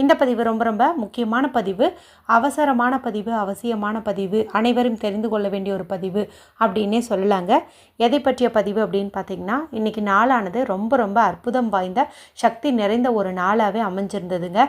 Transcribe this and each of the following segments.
இந்த பதிவு ரொம்ப ரொம்ப முக்கியமான பதிவு அவசரமான பதிவு அவசியமான பதிவு அனைவரும் தெரிந்து கொள்ள வேண்டிய ஒரு பதிவு அப்படின்னே சொல்லலாங்க. எதை பற்றிய பதிவு அப்படின்னு பார்த்தீங்கன்னா இன்றைக்கி நாளானது ரொம்ப ரொம்ப அற்புதம் வாய்ந்த சக்தி நிறைந்த ஒரு நாளாகவே அமைஞ்சிருந்ததுங்க.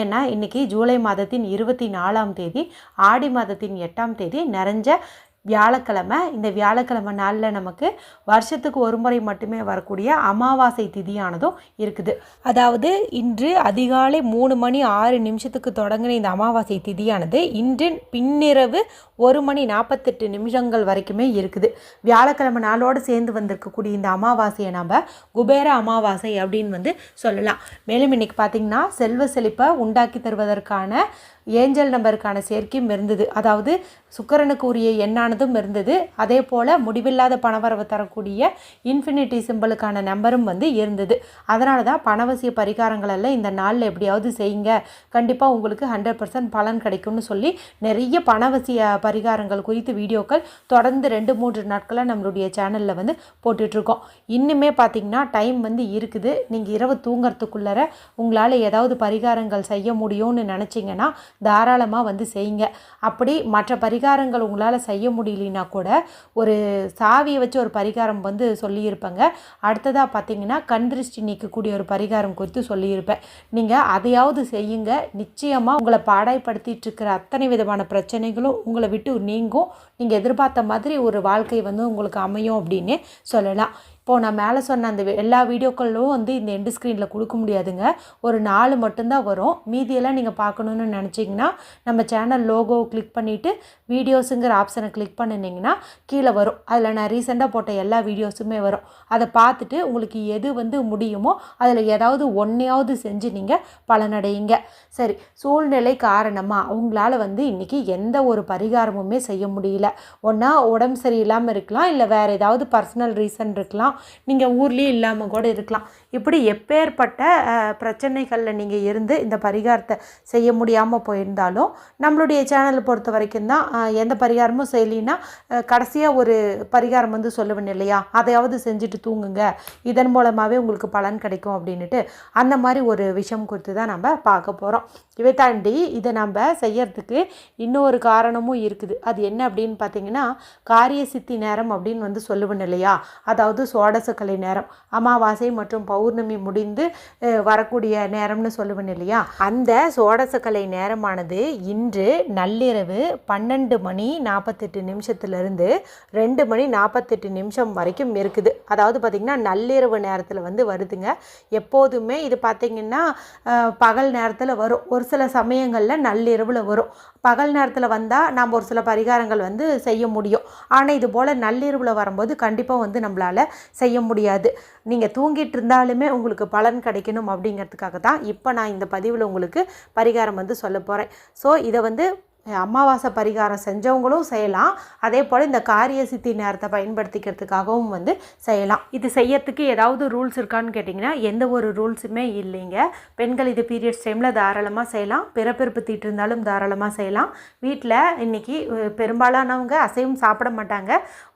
ஏன்னா இன்றைக்கி ஜூலை மாதத்தின் இருபத்தி நாலாம் தேதி ஆடி மாதத்தின் எட்டாம் தேதி நிறைஞ்ச வியாழக்கிழமை இந்த வியாழக்கிழமை நாளில் நமக்கு வருஷத்துக்கு ஒரு முறை மட்டுமே வரக்கூடிய அமாவாசை திதியானதும் இருக்குது. அதாவது இன்று அதிகாலை மூணு மணி ஆறு நிமிஷத்துக்கு தொடங்கின இந்த அமாவாசை திதியானது இன்று பின்னிரவு ஒரு மணி நாற்பத்தெட்டு நிமிஷங்கள் வரைக்குமே இருக்குது. வியாழக்கிழமை நாளோடு சேர்ந்து வந்திருக்கக்கூடிய இந்த அமாவாசையை நாம் குபேர அமாவாசை அப்படின்னு வந்து சொல்லலாம். மேலும் இன்னைக்கு பார்த்திங்கன்னா செல்வ செழிப்பை உண்டாக்கி தருவதற்கான ஏஞ்சல் நம்பருக்கான சேர்க்கையும் இருந்தது. அதாவது சுக்கரனுக்கு உரிய எண்ணானதும் இருந்தது. அதே போல் முடிவில்லாத பணவரவு தரக்கூடிய இன்ஃபினிட்டி சிம்பிளுக்கான நம்பரும் வந்து இருந்தது. அதனால தான் பணவசிய பரிகாரங்கள் எல்லாம் இந்த நாளில் எப்படியாவது செய்யுங்க. கண்டிப்பாக உங்களுக்கு ஹண்ட்ரட் பர்சன்ட் பலன் கிடைக்கும்னு சொல்லி நிறைய பணவசிய பரிகாரங்கள் குறித்து வீடியோக்கள் தொடர்ந்து ரெண்டு மூன்று நாட்களாக நம்மளுடைய சேனலில் வந்து போட்டுட்ருக்கோம். இன்னுமே பார்த்திங்கன்னா டைம் வந்து இருக்குது. நீங்கள் இரவு தூங்குறதுக்குள்ளர உங்களால் ஏதாவது பரிகாரங்கள் செய்ய முடியும்னு நினச்சிங்கன்னா தாராளமாக வந்து செய்யுங்க. அப்படி மற்ற பரிகாரங்கள் உங்களால் செய்ய முடியலனா கூட ஒரு சாவியை வச்சு ஒரு பரிகாரம் வந்து சொல்லியிருப்பேங்க. அடுத்ததாக பார்த்தீங்கன்னா கண் திருஷ்டி நீக்கக்கூடிய ஒரு பரிகாரம் குறித்து சொல்லியிருப்பேன். நீங்கள் அதையாவது செய்யுங்க. நிச்சயமாக உங்களை பாடாய்படுத்திட்டு இருக்கிற அத்தனை விதமான பிரச்சனைகளும் உங்களை விட்டு நீங்கும். நீங்கள் எதிர்பார்த்த மாதிரி ஒரு வாழ்க்கை வந்து உங்களுக்கு அமையும் அப்படின்னு சொல்லலாம். இப்போது நான் மேலே சொன்ன அந்த எல்லா வீடியோக்களும் வந்து இந்த எண்டு ஸ்க்ரீனில் கொடுக்க முடியாதுங்க. ஒரு நாலு மட்டும்தான் வரும். மீதியெல்லாம் நீங்கள் பார்க்கணுன்னு நினச்சிங்கன்னா நம்ம சேனல் லோகோவை கிளிக் பண்ணிவிட்டு வீடியோஸுங்கிற ஆப்ஷனை கிளிக் பண்ணினீங்கன்னா கீழே வரும். அதில் நான் ரீசெண்டாக போட்ட எல்லா வீடியோஸுமே வரும். அதை பார்த்துட்டு உங்களுக்கு எது வந்து முடியுமோ அதில் ஏதாவது ஒன்றையாவது செஞ்சு நீங்கள் பலனடையுங்க. சரி சூழ்நிலை காரணமாக அவங்களால வந்து இன்றைக்கி எந்த ஒரு பரிகாரமுமே செய்ய முடியல. ஒன்றா உடம்பு சரியில்லாமல் இருக்கலாம் இல்லை வேறு ஏதாவது பர்சனல் ரீசன் இருக்கலாம். நீங்கள் ஊர்லேயே இல்லாமல் கூட இருக்கலாம். இப்படி எப்பேற்பட்ட பிரச்சனைகளில் நீங்கள் இருந்து இந்த பரிகாரத்தை செய்ய முடியாமல் போயிருந்தாலும் நம்மளுடைய சேனலை பொறுத்த வரைக்கும் தான் எந்த பரிகாரமும் செய்யலைன்னா கடைசியாக ஒரு பரிகாரம் வந்து சொல்லுவேன் இல்லையா? அதையாவது செஞ்சுட்டு தூங்குங்க. இதன் மூலமாகவே உங்களுக்கு பலன் கிடைக்கும் அப்படின்ட்டு அந்த மாதிரி ஒரு விஷயம் குறித்து தான் நம்ம பார்க்க போகிறோம் இவை தாண்டி இதை நம்ம செய்யறதுக்கு இன்னொரு காரணமும் இருக்குது. அது என்ன அப்படின்னு பார்த்தீங்கன்னா காரிய சித்தி நேரம் அப்படின்னு வந்து சொல்லுவேன் இல்லையா? அதாவது சோடசக்கலை நேரம் அமாவாசை மற்றும் பௌர்ணமி முடிந்து வரக்கூடிய நேரம்னு சொல்லுவேன் இல்லையா? அந்த சோடசக்கலை நேரமானது இன்று நள்ளிரவு பன்னெண்டு மணி நாற்பத்தெட்டு நிமிஷத்துலேருந்து ரெண்டு மணி நாற்பத்தெட்டு நிமிஷம் வரைக்கும் இருக்குது. அதாவது பார்த்திங்கன்னா நள்ளிரவு நேரத்தில் வந்து வருதுங்க. எப்போதுமே இது பார்த்திங்கன்னா பகல் நேரத்தில் வரும். ஒரு சில சமயங்களில் நள்ளிரவில் வரும். பகல் நேரத்தில் வந்தால் நாம் ஒரு சில பரிகாரங்கள் வந்து செய்ய முடியும். ஆனால் இது போல் நள்ளிரவில் வரும்போது கண்டிப்பாக வந்து நம்மளால் செய்ய முடியாது. நீங்கள் தூங்கிட்டு இருந்தாலுமே உங்களுக்கு பலன் கிடைக்கணும் அப்படிங்கிறதுக்காக தான் இப்போ நான் இந்த பதிவில் உங்களுக்கு பரிகாரம் வந்து சொல்ல போகிறேன் ஸோ இதை வந்து அமாவாசை பரிகாரம் செஞ்சவங்களும் செய்யலாம். அதே போல் இந்த காரிய சித்தி நேரத்தை பயன்படுத்திக்கிறதுக்காகவும் வந்து செய்யலாம். இது செய்யறதுக்கு ஏதாவது ரூல்ஸ் இருக்கான்னு கேட்டிங்கன்னா எந்த ஒரு ரூல்ஸுமே இல்லைங்க. பெண்கள் இது பீரியட்ஸ் டைமில் தாராளமாக செய்யலாம். பிறப்பிறப்பு தீட்டு இருந்தாலும் தாராளமாக செய்யலாம். வீட்டில் இன்றைக்கி பெரும்பாலானவங்க அசைவம் சாப்பிட மாட்டாங்க.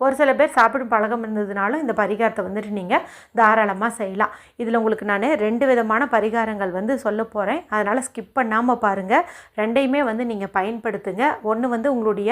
ஒரு சில பேர் சாப்பிடும் பழகம் இருந்ததுனாலும் இந்த பரிகாரத்தை வந்துட்டு நீங்கள் தாராளமாக செய்யலாம். இதில் உங்களுக்கு நான் ரெண்டு விதமான பரிகாரங்கள் வந்து சொல்ல போகிறேன் அதனால் ஸ்கிப் பண்ணாமல் பாருங்கள் ரெண்டையுமே வந்து நீங்கள் பயன்படுத்துங்க ஒன்று வந்து உங்களுடைய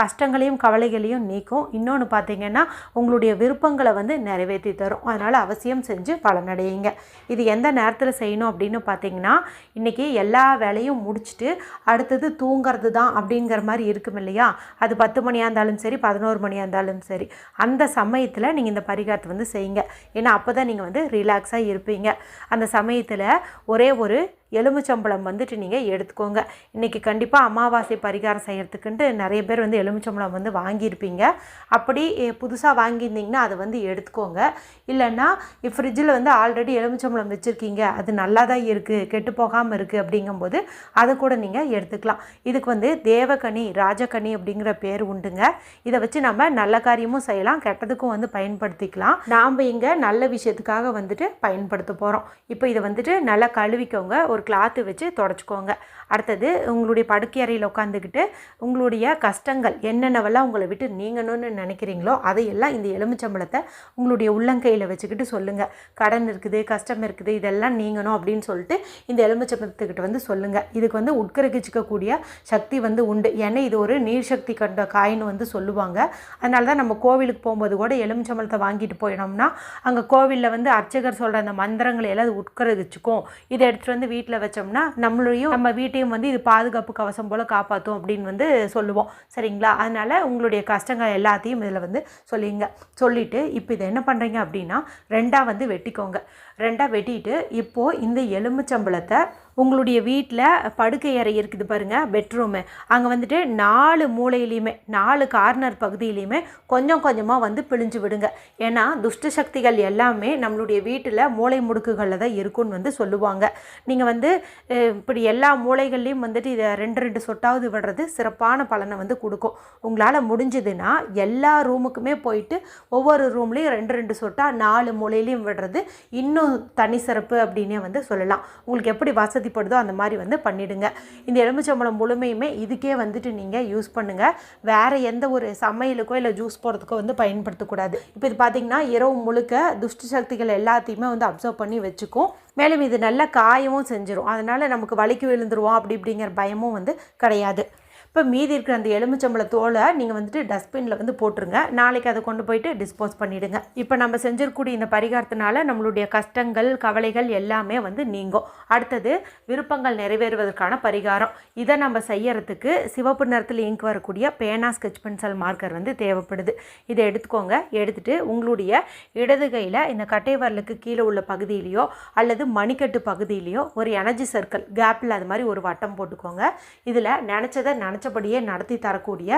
கஷ்டங்களையும் கவலைகளையும் நீக்கும். இன்னொன்று பார்த்தீங்கன்னா உங்களுடைய விருப்பங்களை வந்து நிறைவேற்றி தரும். அதனால் அவசியம் செஞ்சு பலனடையுங்க. இது எந்த நேரத்தில் செய்யணும் அப்படின்னு பார்த்தீங்கன்னா இன்றைக்கி எல்லா வேலையும் முடிச்சுட்டு அடுத்தது தூங்கிறது தான் அப்படிங்கிற மாதிரி இருக்கும் இல்லையா? அது பத்து மணியாக இருந்தாலும் சரி பதினோரு மணியாக இருந்தாலும் சரி அந்த சமயத்தில் நீங்கள் இந்த பரிகாரத்தை வந்து செய்யுங்க. ஏன்னா அப்போ தான் நீங்கள் வந்து ரிலாக்ஸாக இருப்பீங்க. அந்த சமயத்தில் ஒரே ஒரு எலுமிச்சம்பழம் வந்துட்டு நீங்கள் எடுத்துக்கோங்க. இன்றைக்கி கண்டிப்பாக அமாவாசை பரிகாரம் செய்கிறதுக்குன்ட்டு நிறைய பேர் வந்து எலுமிச்சம்பழம் வந்து வாங்கியிருப்பீங்க. அப்படி புதுசாக வாங்கியிருந்தீங்கன்னா அதை வந்து எடுத்துக்கோங்க. இல்லைன்னா ஃப்ரிட்ஜில் வந்து ஆல்ரெடி எலுமிச்சம்பழம் வச்சுருக்கீங்க. அது நல்லா தான் இருக்குது கெட்டு போகாமல் இருக்குது அப்படிங்கும்போது அதை கூட நீங்கள் எடுத்துக்கலாம். இதுக்கு வந்து தேவகனி ராஜகனி அப்படிங்கிற பேர் உண்டுங்க. இதை வச்சு நம்ம நல்ல காரியமும் செய்யலாம் கெட்டதுக்கும் வந்து பயன்படுத்திக்கலாம். நாம் இங்கே நல்ல விஷயத்துக்காக வந்துட்டு பயன்படுத்த போகிறோம் இப்போ இதை வந்துட்டு நல்லா கழுவிக்கோங்க. ஒரு கிளாத்து வச்சு தொடச்சிக்கோங்க. அடுத்தது உங்களுடைய படுக்கை அறையில் உட்காந்துக்கிட்டு உங்களுடைய கஷ்டங்கள் என்னென்னவெல்லாம் உங்களை விட்டு நீங்கணும்னு நினைக்கிறீங்களோ அதையெல்லாம் இந்த எலுமிச்சம்பழத்தை உங்களுடைய உள்ளங்கையில் வச்சுக்கிட்டு சொல்லுங்கள் கடன் இருக்குது கஷ்டம் இருக்குது இதெல்லாம் நீங்கணும் அப்படின்னு சொல்லிட்டு இந்த எலுமிச்சம்பழத்துக்கிட்ட வந்து சொல்லுங்கள் இதுக்கு வந்து உட்கரகிச்சிக்கக்கூடிய சக்தி வந்து உண்டு. ஏன்னா இது ஒரு நீர் சக்தி கண்ட காயின்னு வந்து சொல்லுவாங்க. அதனால தான் நம்ம கோவிலுக்கு போகும்போது கூட எலுமிச்சம்பழத்தை வாங்கிட்டு போயினோம்னா அங்கே கோவிலில் வந்து அர்ச்சகர் சொல்கிற அந்த மந்திரங்களை எல்லாம் அது இதை எடுத்துகிட்டு வந்து வீட்டில் வீட்டில் வச்சோம்னா நம்மளையும் நம்ம வீட்டையும் வந்து இது பாதுகாப்பு கவசம் போல் காப்பாற்றும் அப்படின்னு வந்து சொல்லுவோம். சரிங்களா? அதனால் உங்களுடைய கஷ்டங்கள் எல்லாத்தையும் இதில் வந்து சொல்லிங்க. சொல்லிவிட்டு இப்போ இதை என்ன பண்ணுறீங்க அப்படின்னா ரெண்டாக வந்து வெட்டிக்கோங்க. ரெண்டாக வெட்டிட்டு இப்போது இந்த எலுமிச்சம்பழத்தை உங்களுடைய வீட்டில் படுக்கை அறை இருக்குது பாருங்கள் பெட்ரூமு அங்கே வந்துட்டு நாலு மூலையிலையுமே நாலு கார்னர் பகுதியிலையுமே கொஞ்சம் கொஞ்சமாக வந்து பிழிஞ்சு விடுங்க. ஏன்னா துஷ்ட சக்திகள் எல்லாமே நம்மளுடைய வீட்டில் மூளை முடுக்குகளில் தான் இருக்கும்னு வந்து சொல்லுவாங்க. நீங்கள் வந்து இப்படி எல்லா மூலைகள்லையும் வந்துட்டு இதை ரெண்டு ரெண்டு சொட்டாவது விடுறது சிறப்பான பலனை வந்து கொடுக்கும். உங்களால் முடிஞ்சதுன்னா எல்லா ரூமுக்குமே போயிட்டு ஒவ்வொரு ரூம்லேயும் ரெண்டு ரெண்டு சொட்டா நாலு மூலையிலையும் விடுறது இன்னும் தனி சிறப்பு அப்படின்னே வந்து சொல்லலாம். உங்களுக்கு எப்படி வசதி வசதிப்படுதோ அந்த மாதிரி வந்து பண்ணிடுங்க. இந்த எலுமிச்சம்பழம் முழுமையுமே இதுக்கே வந்துட்டு நீங்கள் யூஸ் பண்ணுங்கள் வேறு எந்த ஒரு சமையலுக்கோ இல்லை ஜூஸ் போடுறதுக்கோ வந்து பயன்படுத்தக்கூடாது. இப்போ இது பார்த்தீங்கன்னா இரவு முழுக்க துஷ்ட சக்திகள் எல்லாத்தையுமே வந்து அப்சர்வ் பண்ணி வச்சுக்கும். மேலும் இது நல்லா காயவும் செஞ்சிடும் அதனால் நமக்கு வலிக்கு விழுந்துருவோம் அப்படி இப்படிங்கிற பயமும் வந்து கிடையாது. இப்போ மீதி இருக்கிற அந்த எலுமிச்சம்பள தோலை நீங்கள் வந்துட்டு டஸ்ட்பினில் வந்து போட்டுருங்க. நாளைக்கு அதை கொண்டு போயிட்டு டிஸ்போஸ் பண்ணிவிடுங்க இப்போ நம்ம செஞ்சிருக்கக்கூடிய இந்த பரிகாரத்தினால நம்மளுடைய கஷ்டங்கள் கவலைகள் எல்லாமே வந்து நீங்கும். அடுத்தது விருப்பங்கள் நிறைவேறுவதற்கான பரிகாரம். இதை நம்ம செய்யறதுக்கு சிவப்பு நிறத்தில் இங்க் வரக்கூடிய பேனா ஸ்கெச் பென்சில் மார்க்கர் வந்து தேவைப்படுது. இதை எடுத்துக்கோங்க. எடுத்துகிட்டு உங்களுடைய இடது கையில் இந்த கட்டை வரலுக்கு கீழே உள்ள பகுதியிலையோ அல்லது மணிக்கட்டு பகுதியிலையோ ஒரு எனர்ஜி சர்க்கிள் கேப்பில் அது மாதிரி ஒரு வட்டம் போட்டுக்கோங்க. இதில் நினச்சதை நினச்சபடியே நடத்தி தரக்கூடிய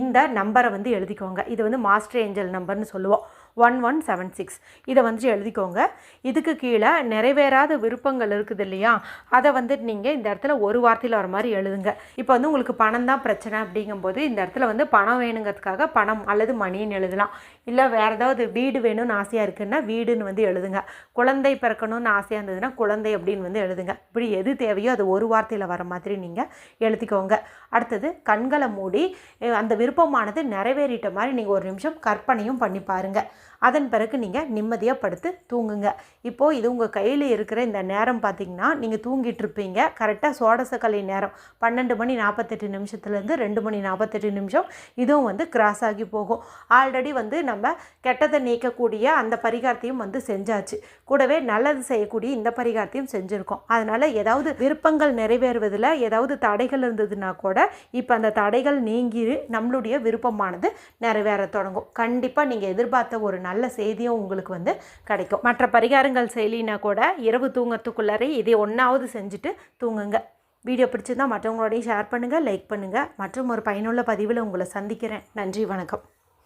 இந்த நம்பரை வந்து எழுதிக்கோங்க. இது வந்து மாஸ்டர் ஏஞ்சல் நம்பர்னு சொல்லுவோம். ஒன் ஒன் செவன் சிக்ஸ் இதை வந்துட்டு எழுதிக்கோங்க. இதுக்கு கீழே நிறைவேறாத விருப்பங்கள் இருக்குது இல்லையா? அதை வந்துட்டு நீங்கள் இந்த இடத்துல ஒரு வார்த்தையில் வர மாதிரி எழுதுங்க. இப்போ வந்து உங்களுக்கு பணம் தான் பிரச்சனை அப்படிங்கும்போது இந்த இடத்துல வந்து பணம் வேணுங்கிறதுக்காக பணம் அல்லது மணின்னு எழுதலாம். இல்லை வேறு ஏதாவது வீடு வேணும்னு ஆசையாக இருக்குன்னா வீடுன்னு வந்து எழுதுங்க. குழந்தை பிறக்கணும்னு ஆசையாக இருந்ததுன்னா குழந்தை அப்படின்னு வந்து எழுதுங்க. இப்படி எது தேவையோ அது ஒரு வார்த்தையில் வர மாதிரி நீங்கள் எழுதிக்கோங்க. அடுத்தது கண்களை மூடி அந்த விருப்பமானது நிறைவேறிட்ட மாதிரி நீங்கள் ஒரு நிமிஷம் கற்பனையும் பண்ணி பாருங்கள் அதன் பிறகு நீங்கள் நிம்மதியாக படுத்து தூங்குங்க. இப்போது இது உங்கள் கையில் இருக்கிற இந்த நேரம் பார்த்தீங்கன்னா நீங்கள் தூங்கிட்டு இருப்பீங்க. கரெக்டாக சோடசக்கலை நேரம். பன்னெண்டு மணி நாற்பத்தெட்டு நிமிஷத்துலேருந்து ரெண்டு மணி நாற்பத்தெட்டு நிமிஷம் இதுவும் வந்து கிராஸ் ஆகி போகும். ஆல்ரெடி வந்து நம்ம கெட்டதை நீக்கக்கூடிய அந்த பரிகாரத்தையும் வந்து செஞ்சாச்சு. கூடவே நல்லது செய்யக்கூடிய இந்த பரிகாரத்தையும் செஞ்சுருக்கோம். அதனால் ஏதாவது விருப்பங்கள் நிறைவேறுவதில் ஏதாவது தடைகள் இருந்ததுன்னா கூட இப்போ அந்த தடைகள் நீங்கி நம்மளுடைய விருப்பமானது நிறைவேற தொடங்கும். கண்டிப்பாக நீங்கள் எதிர்பார்த்த ஒரு ஒரு நல்ல செய்தியும் உங்களுக்கு வந்து கிடைக்கும். மற்ற பரிகாரங்கள் செய்யலினா கூட இரவு தூங்கத்துக்குள்ளாரே இதை ஒன்றாவது செஞ்சுட்டு தூங்குங்க. வீடியோ பிடிச்சிருந்தா மற்றவங்களோடையும் ஷேர் பண்ணுங்கள் லைக் பண்ணுங்கள் மற்றும் ஒரு பயனுள்ள பதிவில் உங்களை சந்திக்கிறேன். நன்றி வணக்கம்.